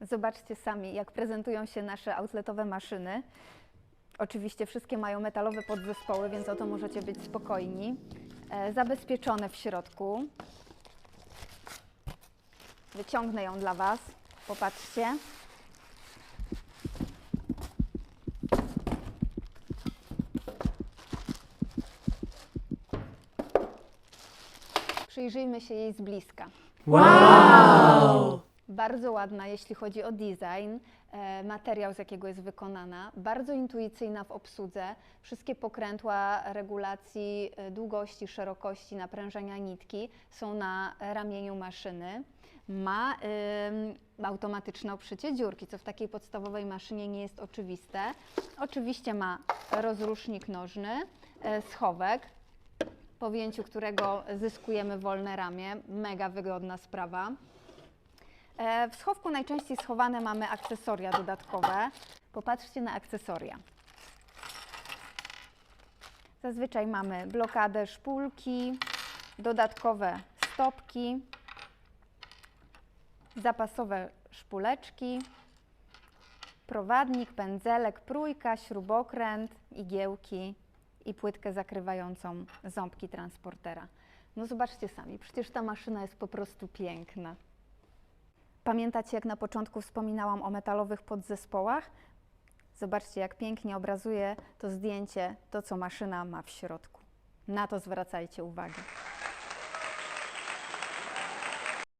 Zobaczcie sami, jak prezentują się nasze outletowe maszyny. Oczywiście wszystkie mają metalowe podzespoły, więc o to możecie być spokojni. E, zabezpieczone w środku. Wyciągnę ją dla Was. Popatrzcie. Przyjrzyjmy się jej z bliska. Bardzo ładna, jeśli chodzi o design, e, materiał, z jakiego jest wykonana, bardzo intuicyjna w obsłudze. Wszystkie pokrętła regulacji e, długości, szerokości, naprężenia nitki są na ramieniu maszyny. Ma ym, automatyczne obszycie dziurki, co w takiej podstawowej maszynie nie jest oczywiste. Oczywiście ma rozrusznik nożny, e, schowek, po wzięciu którego zyskujemy wolne ramię. Mega wygodna sprawa. E, W schowku najczęściej schowane mamy akcesoria dodatkowe. Popatrzcie na akcesoria. Zazwyczaj mamy blokadę szpulki, dodatkowe stopki, zapasowe szpuleczki, prowadnik, pędzelek, prójka, śrubokręt, igiełki i płytkę zakrywającą ząbki transportera. No zobaczcie sami, przecież ta maszyna jest po prostu piękna. Pamiętacie, jak na początku wspominałam o metalowych podzespołach? Zobaczcie, jak pięknie obrazuje to zdjęcie to, co maszyna ma w środku. Na to zwracajcie uwagę.